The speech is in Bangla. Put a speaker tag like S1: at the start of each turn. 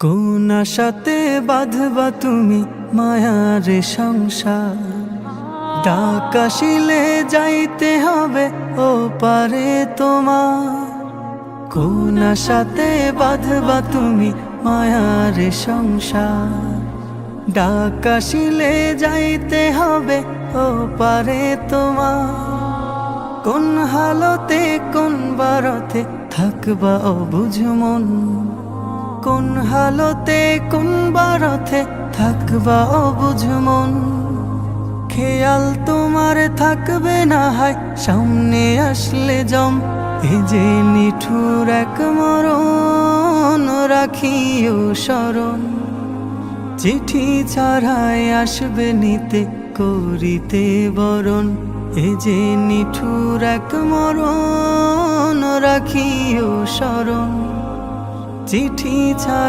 S1: কোন আশাতে বাঁধবা তুমি মায়ারে সংসার? ডাক আসিলে যাইতে হবে ও পারে তোমার। কোন আশাতে বাঁধবা তুমি মায়ারে সংসার? ডাক আসিলে যাইতে হবে ও পারে তোমার। কোন হালতে কোন বারতে থাকবা অবুঝ মন। কোন হালতে, কোন বারতে থাকবা অবুঝ মন। খেয়াল তোমার থাকবে না হয়, সামনে আসলে জম। এ যে নিঠুর এক মরণ, রাখিও স্মরণ। চিঠি ছাড়াই আসবে নিতে, করিতে বরণ। এ যে নিঠুর এক মরণ, রাখিও স্মরণ। চিঠি ছাড়া